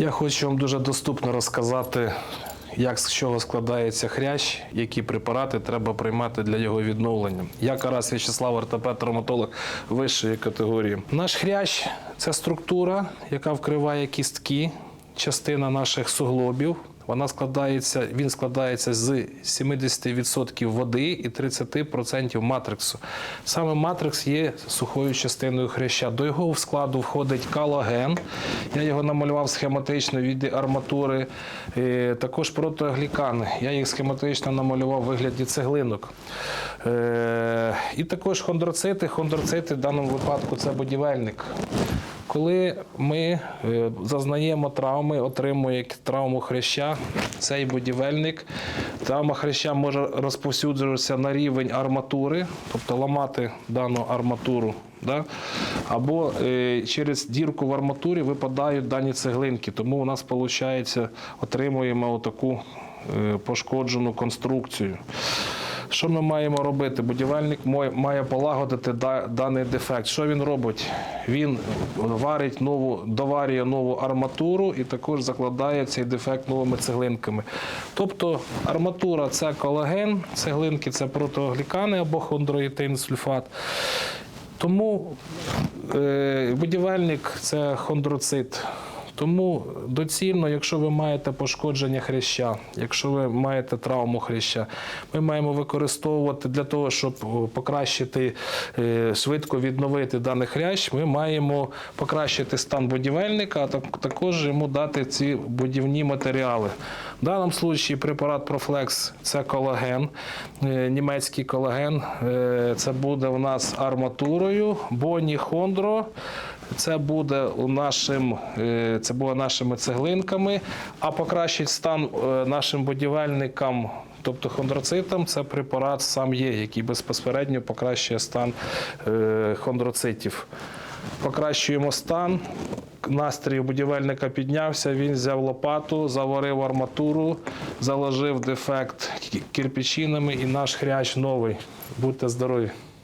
Я хочу вам дуже доступно розказати, як з чого складається хрящ, які препарати треба приймати для його відновлення. Я Карас В'ячеслав, ортопед-травматолог вищої категорії. Наш хрящ це структура, яка вкриває кістки, частина наших суглобів. Вона складається, він складається з 70% води і 30% матриксу. Саме матрикс є сухою частиною хряща. До його складу входить калаген. Я його намалював схематично в віді арматури. Е, Також протоглікани. Я їх схематично намалював в вигляді цеглинок. Е, І також хондроцити. Хондроцити в даному випадку це будівельник. Коли ми е, зазнаємо травми, отримує травму хряща, цей будівельник, травма хряща може розповсюджуватися на рівень арматури, тобто ламати дану арматуру. Да? Або е, через дірку в арматурі випадають дані цеглинки. Тому у нас виходить, отримуємо таку пошкоджену конструкцію. Що ми маємо робити? Будівельник має полагодити даний дефект. Що він робить? Він варить нову, доварює нову арматуру і також закладає цей дефект новими цеглинками. Тобто арматура це колаген, цеглинки це протоглікани або хондроїтин сульфат. Тому е, будівельник це хондроцит. Тому доцільно, якщо ви маєте пошкодження хряща, якщо ви маєте травму хряща, ми маємо використовувати для того, щоб покращити, е, швидко відновити даний хрящ, ми маємо покращити стан будівельника, а також йому дати ці будівні матеріали. В даному випадку препарат Профлекс це колаген, е, німецький колаген. Е, Це буде у нас арматурою, Боні Хондро. Це буде у нашим, е, це буде нашими цеглинками, а покращить стан е, нашим будівельникам, тобто хондроцитам, це препарат сам є, який безпосередньо покращує стан е, хондроцитів. Покращуємо стан. Настрій будівельника піднявся, він взяв лопату, заварив арматуру, заложив дефект кірпічинами і наш хрящ новий. Будьте здорові!